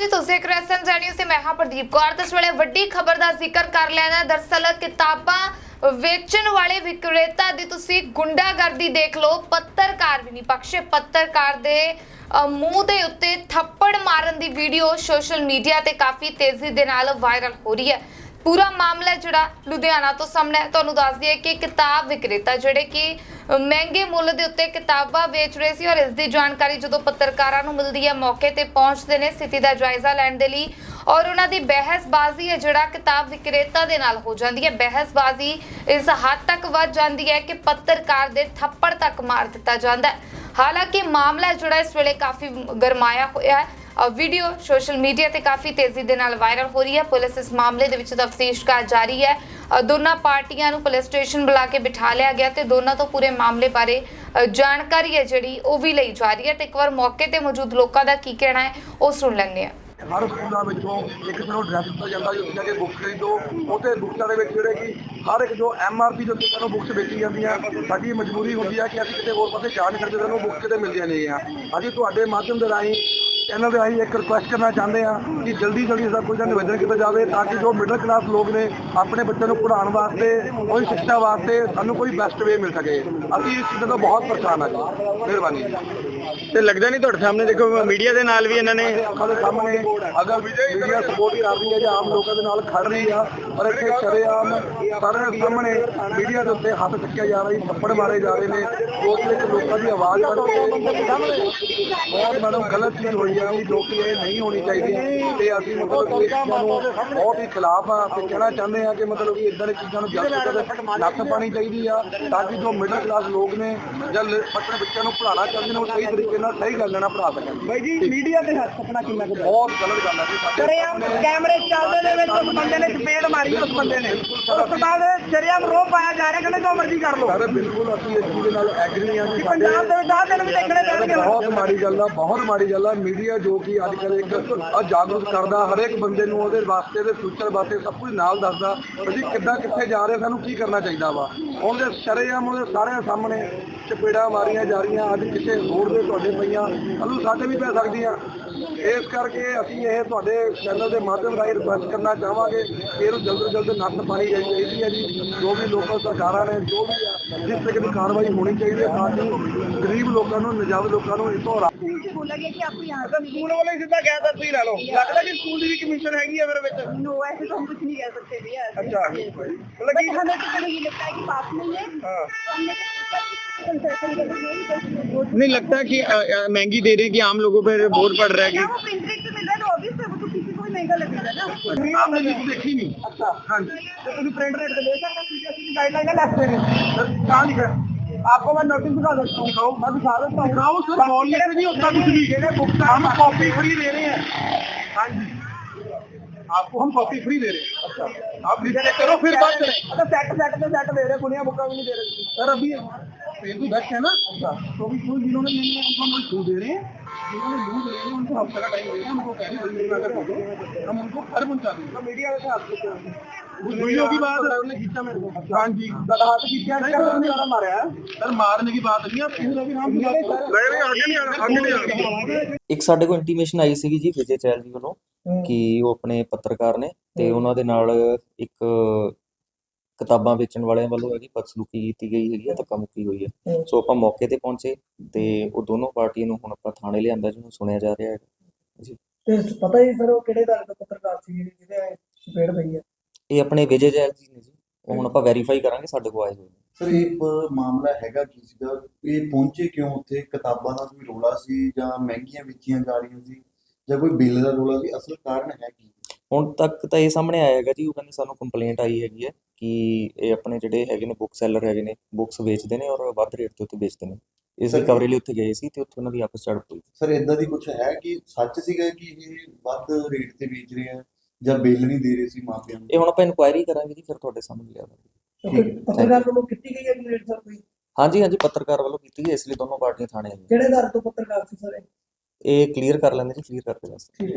ਜੀ, ਤੁਸੀਂ ਇੱਕ ਰੈਸਨ ਜਾਣਿਓ ਮੈਂ ਹਾਂ ਪ੍ਰਦੀਪ ਕੌਰ। ਤੇ ਇਸ ਵੇਲੇ ਵੱਡੀ ਖਬਰ ਦਾ ਜ਼ਿਕਰ ਕਰ ਲੈਣਾ ਦਰਸਲ ਕਿਤਾਬਾਂ ਵੇਚਣ ਵਾਲੇ ਵਿਕਰੇਤਾ ਦੀ ਤੁਸੀਂ ਗੁੰਡਾਗਰਦੀ ਦੇਖ ਲਓ। ਪੱਤਰਕਾਰ ਵੀ ਨਹੀਂ, ਬਖਸ਼ੇ ਪੱਤਰਕਾਰ ਦੇ ਮੂੰਹ ਦੇ ਉੱਤੇ ਥੱਪੜ ਮਾਰਨ ਦੀ ਵੀਡੀਓ ਸੋਸ਼ਲ ਮੀਡੀਆ ਤੇ ਕਾਫੀ ਤੇਜ਼ੀ ਦੇ ਨਾਲ ਵਾਇਰਲ ਹੋ ਰਹੀ ਹੈ। ਪੂਰਾ ਮਾਮਲਾ ਜਿਹੜਾ ਲੁਧਿਆਣਾ ਤੋਂ ਸਾਹਮਣੇ ਤੁਹਾਨੂੰ ਦੱਸ ਦਈਏ ਕਿ ਕਿਤਾਬ ਵਿਕਰੇਤਾ ਜਿਹੜੇ ਕਿ ਮਹਿੰਗੇ ਮੁੱਲ ਦੇ ਉੱਤੇ ਕਿਤਾਬਾਂ ਵੇਚ ਰਹੇ ਸੀ ਔਰ ਇਸ ਦੀ ਜਾਣਕਾਰੀ ਜਦੋਂ ਪੱਤਰਕਾਰਾਂ ਨੂੰ ਮਿਲਦੀ ਹੈ, ਮੌਕੇ ਤੇ ਪਹੁੰਚਦੇ ਨੇ ਸਥਿਤੀ ਦਾ ਜਾਇਜ਼ਾ ਲੈਣ ਦੇ ਲਈ ਔਰ ਉਹਨਾਂ ਦੀ ਬਹਿਸਬਾਜ਼ੀ ਹੈ, ਜਿਹੜਾ ਕਿਤਾਬ ਵਿਕਰੇਤਾ ਦੇ ਨਾਲ ਹੋ ਜਾਂਦੀ ਹੈ। ਬਹਿਸਬਾਜ਼ੀ ਇਸ ਹੱਦ ਤੱਕ ਵੱਧ ਜਾਂਦੀ ਹੈ ਕਿ ਪੱਤਰਕਾਰ ਦੇ ਥੱਪੜ ਤੱਕ ਮਾਰ ਦਿੱਤਾ ਜਾਂਦਾ ਹੈ। ਹਾਲਾਂਕਿ ਮਾਮਲਾ ਜਿਹੜਾ ਇਸ ਵੇਲੇ ਕਾਫੀ ਗਰਮਾਇਆ ਹੋਇਆ ਹੈ। ਵੀਡੀਓ ਸੋਸ਼ਲ ਮੀਡੀਆ ਤੇ ਕਾਫੀ ਤੇਜ਼ੀ ਦੇ ਨਾਲ ਵਾਇਰਲ ਹੋ ਰਹੀ ਹੈ। ਪੁਲਿਸ ਇਸ ਮਾਮਲੇ ਦੇ ਵਿੱਚ ਤਫਤੀਸ਼ ਕਰ ਜਾਰੀ ਹੈ। ਦੋਨਾਂ ਪਾਰਟੀਆਂ ਨੂੰ ਪੁਲਿਸ ਸਟੇਸ਼ਨ ਬੁਲਾ ਕੇ ਬਿਠਾ ਲਿਆ ਗਿਆ ਤੇ ਦੋਨਾਂ ਤੋਂ ਪੂਰੇ ਮਾਮਲੇ ਬਾਰੇ ਜਾਣਕਾਰੀ ਹੈ ਜਿਹੜੀ ਉਹ ਵੀ ਲਈ ਜਾ ਰਹੀ ਹੈ। ਤੇ ਇੱਕ ਵਾਰ ਮੌਕੇ ਤੇ ਮੌਜੂਦ ਲੋਕਾਂ ਦਾ ਕੀ ਕਹਿਣਾ ਹੈ, ਉਹ ਸੁਣ ਲੈਂਦੇ ਹਾਂ। ਹਰ ਸਕੂਲਾਂ ਵਿੱਚੋਂ ਇੱਕ ਸਾਨੂੰ ਡਰੈਸ ਦਿੱਤਾ ਜਾਂਦਾ ਜੋ ਜਾ ਕੇ ਬੁੱਕ ਖਰੀਦੋ ਉਥੇ ਬੁੱਕਸਾਂ ਦੇ ਵਿੱਚ ਜਿਹੜੇ ਕਿ ਹਰ ਇੱਕ ਜੋ ਐਮਆਰਪੀ ਦੇ ਉੱਤੇ ਸਾਨੂੰ ਬੁੱਕਸ ਵੇਚੀ ਜਾਂਦੀਆਂ। ਸਾਡੀ ਮਜਬੂਰੀ ਹੁੰਦੀ ਹੈ ਕਿ ਅਸੀਂ ਕਿਤੇ ਹੋਰ ਪਾਸੇ ਜਾ ਨਹੀਂ ਸਕਦੇ, ਸਾਨੂੰ ਬੁੱਕਸ ਕਿਤੇ ਮਿਲਦੀਆਂ ਨਹੀਂ ਆ ਅਸੀਂ ਤੁਹਾਡੇ ਮਾਧਿਅਮ ਦੇ ਰਾਹੀਂ ਚੈਨਲ ਦੇ ਰਾਹੀਂ ਇੱਕ ਰਿਕੁਐਸਟ ਕਰਨਾ ਚਾਹੁੰਦੇ ਆ ਕਿ ਜਲਦੀ ਜਲਦੀ ਇਸ ਦਾ ਕੋਈ ਨਾ ਨਿਵੇਦਨ ਕੀਤਾ ਜਾਵੇ ਤਾਂ ਕਿ ਜੋ ਮਿਡਲ ਕਲਾਸ ਲੋਕ ਨੇ ਆਪਣੇ ਬੱਚਿਆਂ ਨੂੰ ਪੜ੍ਹਾਉਣ ਵਾਸਤੇ ਕੋਈ ਸਿੱਖਿਆ ਵਾਸਤੇ ਸਾਨੂੰ ਕੋਈ ਬੈਸਟ ਵੇ ਮਿਲ ਸਕੇ। ਅਸੀਂ ਇਸ ਚੀਜ਼ ਤੋਂ ਬਹੁਤ ਪਰੇਸ਼ਾਨ ਆ ਜੀ। ਮਿਹਰਬਾਨੀ ਜੀ। ਤੇ ਲੱਗਦਾ ਨਹੀਂ ਤੁਹਾਡੇ ਸਾਹਮਣੇ ਦੇਖੋ ਮੀਡੀਆ ਦੇ ਨਾਲ ਵੀ ਇਹਨਾਂ ਨੇ ਅੱਖਾਂ ਦੇ ਸਾਹਮਣੇ ਅਗਰ ਮੀਡੀਆ ਸਪੋਰਟ ਕਰ ਰਹੀ ਹੈ ਜਾਂ ਆਮ ਲੋਕਾਂ ਦੇ ਨਾਲ ਖੜ ਰਹੀ ਆ ਪਰ ਇੱਥੇ ਸ਼ਰੇਆਮ ਸਾਰਿਆਂ ਦੇ ਸਾਹਮਣੇ ਮੀਡੀਆ ਦੇ ਉੱਤੇ ਹੱਥ ਚੱਕਿਆ ਜਾ ਰਿਹਾ ਥੱਪੜ ਮਾਰੇ ਜਾ ਰਹੇ ਨੇ। ਉਸ ਵਿੱਚ ਲੋਕਾਂ ਦੀ ਆਵਾਜ਼ ਬਣ ਕੇ ਬਹੁਤ ਮੈਡਮ ਗਲਤ ਚੀਜ਼ ਹੋਈ ਆ ਵੀ ਜੋ ਕਿ ਇਹ ਨਹੀਂ ਹੋਣੀ ਚਾਹੀਦੀ ਤੇ ਅਸੀਂ ਮਤਲਬ ਕਿ ਇਸ ਚੀਜ਼ਾਂ ਨੂੰ ਬਹੁਤ ਹੀ ਖਿਲਾਫ ਆ ਤੇ ਕਹਿਣਾ ਚਾਹੁੰਦੇ ਆ ਕਿ ਮਤਲਬ ਕਿ ਇਦਾਂ ਦੀ ਚੀਜ਼ਾਂ ਨੂੰ ਜਲਦ ਤੋਂ ਜਲਦ ਨੱਥ ਪਾਣੀ ਚਾਹੀਦੀ ਆ ਤਾਂ ਕਿ ਜੋ ਮਿਡਲ ਕਲਾਸ ਲੋਕ ਨੇ ਜਾਂ ਆਪਣੇ ਬੱਚਿਆਂ ਨੂੰ ਪੜ੍ਹਾਉਣਾ ਚਾਹੁੰਦੇ ਨੇ ਉਹ ਸਹੀ ਤਰੀਕੇ ਨਾਲ ਸਹੀ ਗੱਲ ਨਾਲ ਪੜ੍ਹਾ ਸਕਣ। ਬਾਈ ਜੀ ਮੀਡੀਆ ਤੇ ਹੱਥ ਆਪਣਾ ਕਿੰਨਾ ਕੁ ਬਹੁਤ ਗਲਤ ਗੱਲ ਹੈ ਜੀ ਸਾਡੇ ਕੈਮਰੇ ਚੱਲਦੇ ਨੇ ਵਿੱਚ ਉਸ ਬੰਦੇ ਨੇ ਚਪੇੜ ਮਾਰੀ ਉਸ ਬੰਦੇ ਨੇ। ਉਸ ਤੋਂ ਬਾਅਦ ਸ਼ਰੇਆਮ ਰੋ ਪਾਇਆ ਜਾ ਰਿਹਾ ਕਹਿੰਦੇ ਜੋ ਮਰਜ਼ੀ ਕਰ ਲਓ। ਸਾਰੇ ਬਿਲਕੁਲ ਅਸੀਂ ਇਸ ਚੀਜ਼ ਦੇ ਨਾਲ ਐਗਰੀ ਕਿ ਸਾਡੇ ਪੰਜਾਬ ਦੇ ਵਿੱਚ ਆਹ ਦਿਨ ਵੀ ਦੇਖਣੇ ਪੈਣਗੇ। ਬਹੁਤ ਮਾੜੀ ਗੱਲ ਆ ਬਹੁਤ ਮਾੜੀ ਗੱਲ ਆ ਮੀਡੀਆ ਜੋ ਕਿ ਅੱਜ ਕੱਲ੍ਹ ਇੱਕ ਆ ਜਾਗਰੂਕ ਕਰਦਾ ਹਰੇਕ ਬੰਦੇ ਨੂੰ ਉਹਦੇ ਵਾਸਤੇ ਦੇ ਫਿਊਚਰ ਵਾਸਤੇ ਸਭ ਕੁਝ ਨਾਲ ਦੱਸਦਾ, ਅਸੀਂ ਕਿੱਦਾਂ ਕਿੱਥੇ ਜਾ ਰਹੇ, ਸਾਨੂੰ ਕੀ ਕਰਨਾ ਚਾਹੀਦਾ ਵਾ? ਉਹਦੇ ਸ਼ਰੇਆਮ ਉਹਦੇ ਸਾਰਿਆਂ ਸਾਹਮਣੇ ਚਪੇੜਾਂ ਮਾਰੀਆਂ ਜਾ ਰਹੀਆਂ ਅੱਜ ਕਿਸੇ ਹੋਰ ਦੇ ਤੁਹਾਡੇ ਪਈਆਂ ਕੱਲ੍ਹ ਸਾਡੇ ਵੀ ਪੈ ਸਕਦੀਆਂ ਇਸ ਕਰਕੇ ਅਸੀਂ ਇਹ ਤੁਹਾਡੇ ਚੈਨਲ ਦੇ ਮਾਧਿਅਮ ਰਾਹੀਂ ਰਿਕੁਐਸਟ ਕਰਨਾ ਚਾਹਾਂਗੇ ਕਿ ਇਹਨੂੰ ਜਲਦ ਤੋਂ ਜਲਦ ਨੱਥ ਪਾਣੀ ਜਾਣੀ ਚਾਹੀਦੀ ਹੈ ਜੀ ਜੋ ਵੀ ਲੋਕਲ ਸਰਕਾਰਾਂ ਨੇ ਜੋ ਵੀ ਆ ਜਿਸ ਤੱਕ ਦੀ ਕਾਰਵਾਈ ਹੋਣੀ ਚਾਹੀਦੀ ਹੈ ਤਾਂ ਕਿ ਗਰੀਬ ਲੋਕਾਂ ਨੂੰ ਨਜਾਇਜ਼ ਲੋਕਾਂ ਨੂੰ ਇਸ ਤੋਂ ਰਾ- बोला गया कि आपको यहाँ से ਸਕੂਲ ਵਾਲੇ ਸਿੱਧਾ ਕਹਿਤਾ ਤੁਸੀਂ ਲੈ ਲਓ ਲੱਗਦਾ ਕਿ ਸਕੂਲ ਦੀ ਵੀ ਕਮਿਸ਼ਨ ਹੈਗੀ ਆ ਫਿਰ ਵਿੱਚ नो ऐसे तो हम कुछ नहीं कह सकते भैया ऐसे। अच्छा मतलब बट कि हमें तो चलो ये लगता है कि पास में ही है हाँ। तो हमने नहीं लगता कि आ, आ, महंगी दे रहे हैं कि आम लोगों पर बोर पड़ रहा है कि आपने लिस्ट देखी नहीं अच्छा हाँ जी तो तुम प्रिंट रेट दे सकता सीबीएसई गाइडलाइन है लेफ्ट में कहाँ लिखा है आपको मैं नोटिस दिखा सकता हूँ दिखाओ मैं दिखा सकता हूँ दिखाओ सर बोलने से नहीं होता कुछ भी हम कॉपी फ्री दे रहे हैं हाँ जी आपको हम कॉपी फ्री दे रहे हैं। अच्छा। आप लिस्ट करो फिर बात करें। अच्छा सेट सेट पे सेट दे रहे हैं कुनिया बुक्का भी नहीं दे रहे। सर अभी तो बेस्ट है ना तो अभी कोई जिन्होंने उनको हम छू दे रहे हैं जिन्होंने लूज ले रहे हैं उनको हफ़्ते का टाइम दे रहे हैं उनको कह रहे हैं अगर हो हम उनको घर पहुँचा देंगे। मीडिया के हाथ से वीडियो की बात। खींचा मेरे को। हाँ जी। हाथ खींचा मारा सर मारने की बात नहीं है पूरा भी नाम नहीं आगे नहीं आना आगे नहीं आना। ਇੱਕ ਕਿ ਉਹ ਆਪਣੇ ਪੱਤਰਕਾਰ ਨੇ ਤੇ ਉਹਨਾਂ ਦੇ ਨਾਲ ਇੱਕ ਕਿਤਾਬਾਂ ਵੇਚਣ ਵਾਲਿਆਂ ਵੱਲੋਂ ਹੈਗੀ ਬਦਸਲੂਕੀ ਕੀਤੀ ਗਈ ਹੈਗੀ ਹੈ ਧੱਕਾ ਮੁੱਕੀ ਹੋਈ ਹੈ। ਸੋ ਆਪਾਂ ਮੌਕੇ ਤੇ ਪਹੁੰਚੇ ਤੇ ਉਹ ਦੋਨੋਂ ਪਾਰਟੀਆਂ ਨੂੰ ਹੁਣ ਆਪਾਂ ਥਾਣੇ ਲਿਆਂਦਾ ਜਿਹਨੂੰ ਸੁਣਿਆ ਜਾ ਰਿਹਾ ਹੈ ਜੀ। ਤੇ ਪਤਾ ਹੀ ਸਰ ਉਹ ਕਿਹੜੇ ਦਲ ਦਾ ਪੱਤਰਕਾਰ ਸੀ ਜਿਹੜੀ ਜਿਹਦੇ ਚਪੇੜ ਪਈ ਹੈ ਇਹ ਆਪਣੇ ਵਿਜੇ ਚੈਲ ਜੀ ਨੇ ਜੀ। ਉਹ ਹੁਣ ਆਪਾਂ ਵੈਰੀਫਾਈ ਕਰਾਂਗੇ ਸਾਡੇ ਕੋਲ ਆਏ ਹੋਏ ਨੇ। ਸਰ ਇਹ ਮਾਮਲਾ ਹੈਗਾ ਕੀ ਸੀਗਾ? ਇਹ ਪਹੁੰਚੇ ਕਿਉਂ ਉੱਥੇ? ਕਿਤਾਬਾਂ ਦਾ ਕੋਈ ਰੋਲਾ ਸੀ ਜਾਂ ਮਹਿੰਗੀਆਂ ਵੇਚੀਆਂ ਜਾ ਰਹੀਆਂ ਸੀ? ਜਾਂ ਕੋਈ ਬਿੱਲ ਦਾ ਰੋਲਾ ਸੀ ਅਸਲ ਕਾਰਨ ਹੈ ਕੀ? ਹੁਣ ਤੱਕ ਤਾਂ ਇਹ ਸਾਹਮਣੇ ਆਇਆ ਹੈਗਾ ਜੀ ਉਹ ਕਹਿੰਦੇ ਸਾਨੂੰ ਕੰਪਲੇਂਟ ਆਈ ਹੈਗੀ ਹੈ ਕਿ ਇਹ ਆਪਣੇ ਜਿਹੜੇ ਹੈਗੇ ਨੇ ਬੁੱਕ ਸੈਲਰ ਹੈਗੇ ਨੇ ਬੁੱਕਸ ਵੇਚਦੇ ਨੇ ਔਰ ਵੱਧ ਰੇਟ ਤੇ ਉੱਤੇ ਵੇਚਦੇ ਨੇ। ਇਸ ਰਿਕਵਰੀ ਲਈ ਉੱਥੇ ਗਏ ਸੀ ਤੇ ਉੱਥੇ ਉਹਨਾਂ ਦੀ ਆਪਸ ਝੜਪ ਹੋਈ। ਸਰ ਇਦਾਂ ਦੀ ਕੁਝ ਹੈ ਕਿ ਸੱਚ ਸੀਗਾ ਕਿ ਇਹ ਵੱਧ ਰੇਟ ਤੇ ਵੇਚ ਰਹੇ ਆ ਜਾਂ ਬਿੱਲ ਨਹੀਂ ਦੇ ਰਹੇ ਸੀ ਮਾਪਿਆਂ ਨੂੰ? ਇਹ ਹੁਣ ਆਪਾਂ ਇਨਕੁਆਇਰੀ ਕਰਾਂਗੇ ਜੀ ਫਿਰ ਤੁਹਾਡੇ ਸਾਹਮਣੇ ਲਿਆਵਾਂਗੇ ਪੱਤਰਕਾਰ ਵੱਲੋਂ ਕੀਤੀ ਗਈ ਹੈ ਕੰਪਲੇਂਟ ਸਰ ਕੋਈ? ਹਾਂਜੀ ਹਾਂਜੀ ਪੱਤਰਕਾਰ ਵੱਲੋਂ ਕੀਤੀ ਗਈ ਇਸ ਲਈ ਦੋਨੋਂ ਪਾਰਟੀਆਂ ਥਾਣੇ ਆਈਆਂ ਕਿਹੜੇ ਦਲ ਤੋਂ ਪੱਤਰਕਾਰ ਸੀ ਸਰ ਇਹ? ਕਲੀਅਰ ਕਰ ਲੈਂਦੇ ਜੀ ਕਲੀਅਰ ਕਰ ਦੱਸ ਠੀਕ